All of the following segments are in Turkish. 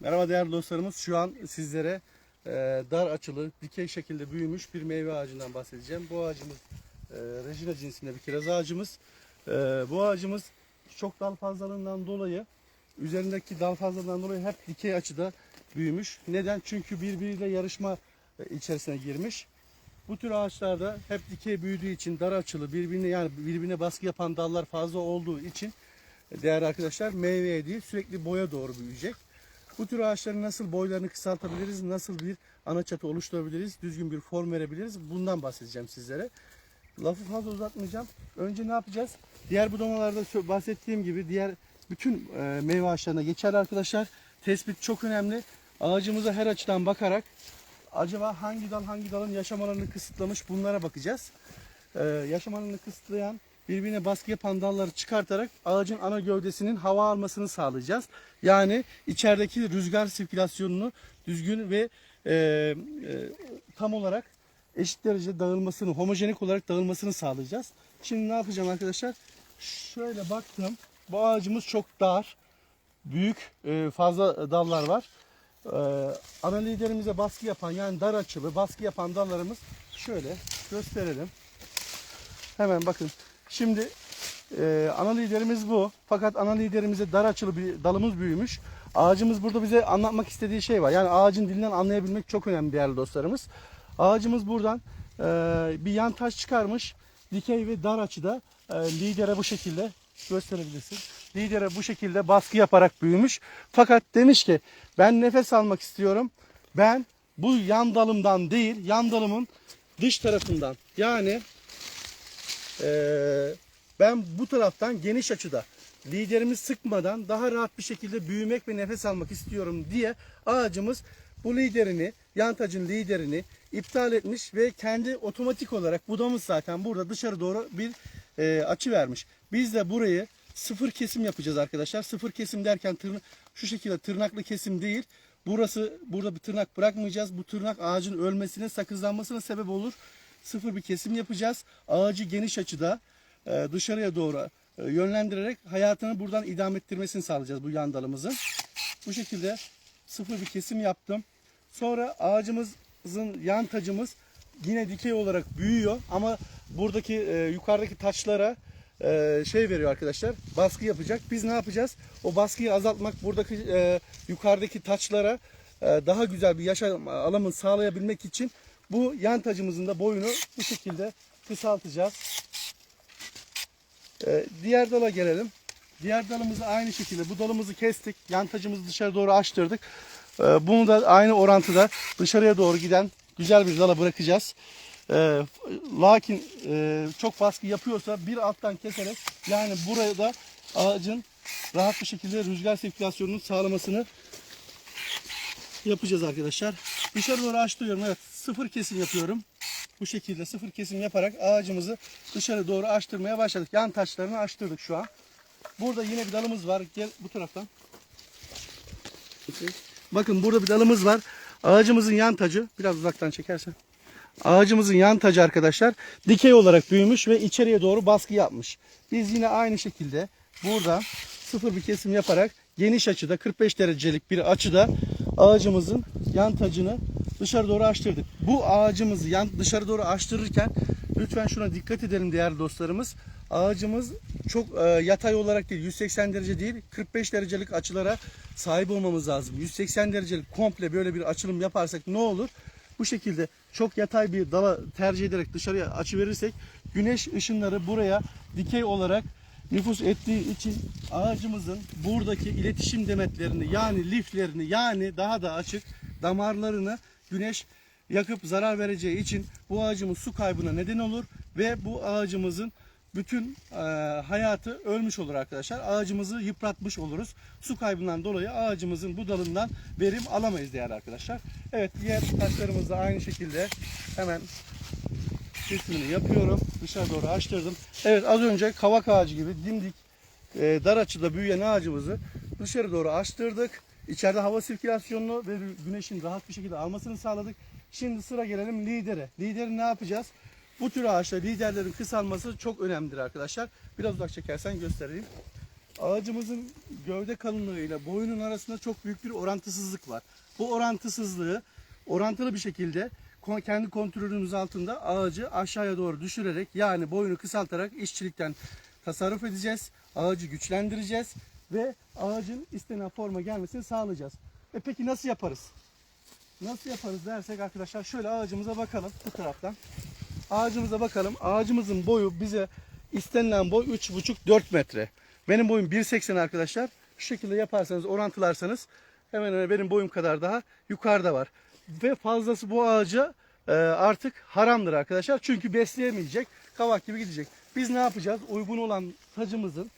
Merhaba değerli dostlarımız. Şu an sizlere e, dar açılı, dikey şekilde büyümüş bir meyve ağacından bahsedeceğim. Bu ağacımız e, Regina cinsinde bir kiraz ağacımız. E, bu ağacımız çok dal fazlalığından dolayı, üzerindeki dal fazlalığından dolayı hep dikey açıda büyümüş. Neden? Çünkü birbiriyle yarışma e, içerisine girmiş. Bu tür ağaçlarda hep dikey büyüdüğü için dar açılı, birbirine yani birbirine baskı yapan dallar fazla olduğu için e, değerli arkadaşlar meyveye değil sürekli boya doğru büyüyecek. Bu tür ağaçların nasıl boylarını kısaltabiliriz, nasıl bir ana çatı oluşturabiliriz, düzgün bir form verebiliriz bundan bahsedeceğim sizlere. Lafı fazla uzatmayacağım. Önce ne yapacağız? Diğer budamalarda bahsettiğim gibi diğer bütün e, meyve ağaçlarına geçer arkadaşlar. Tespit çok önemli. Ağacımıza her açıdan bakarak acaba hangi dal hangi dalın yaşam alanını kısıtlamış bunlara bakacağız. Ee, yaşam alanını kısıtlayan birbirine baskı yapan dalları çıkartarak ağacın ana gövdesinin hava almasını sağlayacağız. Yani içerideki rüzgar sirkülasyonunu düzgün ve e, e, tam olarak eşit derece dağılmasını, homojenik olarak dağılmasını sağlayacağız. Şimdi ne yapacağım arkadaşlar? Şöyle baktım. Bu ağacımız çok dar. Büyük, e, fazla dallar var. Ee, ana liderimize baskı yapan yani dar açılı baskı yapan dallarımız şöyle gösterelim. Hemen bakın. Şimdi e, ana liderimiz bu. Fakat ana liderimize dar açılı bir dalımız büyümüş. Ağacımız burada bize anlatmak istediği şey var. Yani ağacın dilinden anlayabilmek çok önemli değerli dostlarımız. Ağacımız buradan e, bir yan taş çıkarmış. Dikey ve dar açıda e, lidere bu şekilde gösterebilirsin. Lidere bu şekilde baskı yaparak büyümüş. Fakat demiş ki ben nefes almak istiyorum. Ben bu yan dalımdan değil yan dalımın dış tarafından yani ee, ben bu taraftan geniş açıda liderimi sıkmadan daha rahat bir şekilde büyümek ve nefes almak istiyorum diye ağacımız bu liderini, yan tacın liderini iptal etmiş ve kendi otomatik olarak budamız zaten burada dışarı doğru bir e, açı vermiş. Biz de burayı sıfır kesim yapacağız arkadaşlar. Sıfır kesim derken tırna- şu şekilde tırnaklı kesim değil. Burası burada bir tırnak bırakmayacağız. Bu tırnak ağacın ölmesine, sakızlanmasına sebep olur. Sıfır bir kesim yapacağız. Ağacı geniş açıda e, dışarıya doğru e, yönlendirerek hayatını buradan idame ettirmesini sağlayacağız bu yan dalımızın. Bu şekilde sıfır bir kesim yaptım. Sonra ağacımızın yan tacımız yine dikey olarak büyüyor ama buradaki e, yukarıdaki taçlara e, şey veriyor arkadaşlar baskı yapacak. Biz ne yapacağız? O baskıyı azaltmak buradaki e, yukarıdaki taçlara e, daha güzel bir yaşam alanı sağlayabilmek için bu yan tacımızın da boyunu bu şekilde kısaltacağız. E, diğer dala gelelim. Diğer dalımızı aynı şekilde bu dalımızı kestik. Yan tacımızı dışarı doğru açtırdık. E, bunu da aynı orantıda dışarıya doğru giden güzel bir dala bırakacağız. E, lakin e, çok baskı yapıyorsa bir alttan keserek yani buraya da ağacın rahat bir şekilde rüzgar sirkülasyonunun sağlamasını yapacağız arkadaşlar. Dışarı doğru açtırıyorum. Evet sıfır kesim yapıyorum. Bu şekilde sıfır kesim yaparak ağacımızı dışarı doğru açtırmaya başladık. Yan taşlarını açtırdık şu an. Burada yine bir dalımız var. Gel bu taraftan. Bakın burada bir dalımız var. Ağacımızın yan tacı biraz uzaktan çekersen. Ağacımızın yan tacı arkadaşlar dikey olarak büyümüş ve içeriye doğru baskı yapmış. Biz yine aynı şekilde burada sıfır bir kesim yaparak geniş açıda 45 derecelik bir açıda ağacımızın yan tacını dışarı doğru açtırdık. Bu ağacımızı yan dışarı doğru açtırırken lütfen şuna dikkat edelim değerli dostlarımız. Ağacımız çok e, yatay olarak değil 180 derece değil 45 derecelik açılara sahip olmamız lazım. 180 derecelik komple böyle bir açılım yaparsak ne olur? Bu şekilde çok yatay bir dala tercih ederek dışarıya açı verirsek güneş ışınları buraya dikey olarak nüfus ettiği için ağacımızın buradaki iletişim demetlerini yani liflerini yani daha da açık damarlarını güneş yakıp zarar vereceği için bu ağacımız su kaybına neden olur ve bu ağacımızın bütün e, hayatı ölmüş olur arkadaşlar. Ağacımızı yıpratmış oluruz. Su kaybından dolayı ağacımızın bu dalından verim alamayız değerli arkadaşlar. Evet diğer taşlarımız da aynı şekilde hemen kesimini yapıyorum. Dışarı doğru açtırdım. Evet az önce kavak ağacı gibi dimdik e, dar açıda büyüyen ağacımızı dışarı doğru açtırdık. İçeride hava sirkülasyonunu ve güneşin rahat bir şekilde almasını sağladık. Şimdi sıra gelelim lidere. Lideri ne yapacağız? Bu tür ağaçta liderlerin kısalması çok önemlidir arkadaşlar. Biraz uzak çekersen göstereyim. ağacımızın gövde kalınlığı ile boyunun arasında çok büyük bir orantısızlık var. Bu orantısızlığı orantılı bir şekilde kendi kontrolümüz altında ağacı aşağıya doğru düşürerek yani boyunu kısaltarak işçilikten tasarruf edeceğiz. Ağacı güçlendireceğiz ve ağacın istenen forma gelmesini sağlayacağız. E peki nasıl yaparız? Nasıl yaparız dersek arkadaşlar şöyle ağacımıza bakalım bu taraftan. Ağacımıza bakalım. Ağacımızın boyu bize istenilen boy 3,5-4 metre. Benim boyum 1.80 arkadaşlar. Şu şekilde yaparsanız orantılarsanız hemen hemen benim boyum kadar daha yukarıda var. Ve fazlası bu ağaca e, artık haramdır arkadaşlar. Çünkü besleyemeyecek. Kavak gibi gidecek. Biz ne yapacağız? Uygun olan tacımızın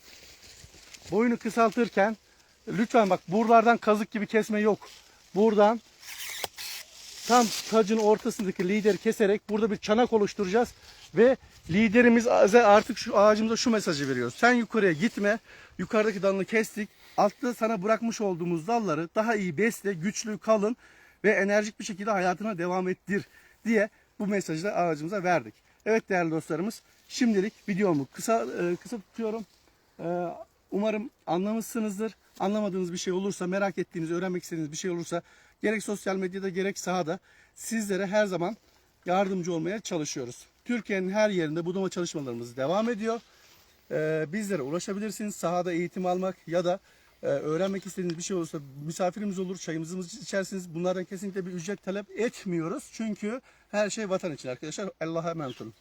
boyunu kısaltırken lütfen bak buralardan kazık gibi kesme yok. Buradan tam tacın ortasındaki lideri keserek burada bir çanak oluşturacağız ve liderimiz artık şu ağacımıza şu mesajı veriyoruz. Sen yukarıya gitme. Yukarıdaki dalını kestik. Altta sana bırakmış olduğumuz dalları daha iyi besle, güçlü kalın ve enerjik bir şekilde hayatına devam ettir diye bu mesajı da ağacımıza verdik. Evet değerli dostlarımız şimdilik videomu kısa e, kısa tutuyorum. Umarım anlamışsınızdır. Anlamadığınız bir şey olursa, merak ettiğiniz, öğrenmek istediğiniz bir şey olursa gerek sosyal medyada gerek sahada sizlere her zaman yardımcı olmaya çalışıyoruz. Türkiye'nin her yerinde budama çalışmalarımız devam ediyor. Ee, bizlere ulaşabilirsiniz. Sahada eğitim almak ya da e, öğrenmek istediğiniz bir şey olursa misafirimiz olur, çayımızı içersiniz. Bunlardan kesinlikle bir ücret talep etmiyoruz. Çünkü her şey vatan için arkadaşlar. Allah'a emanet olun.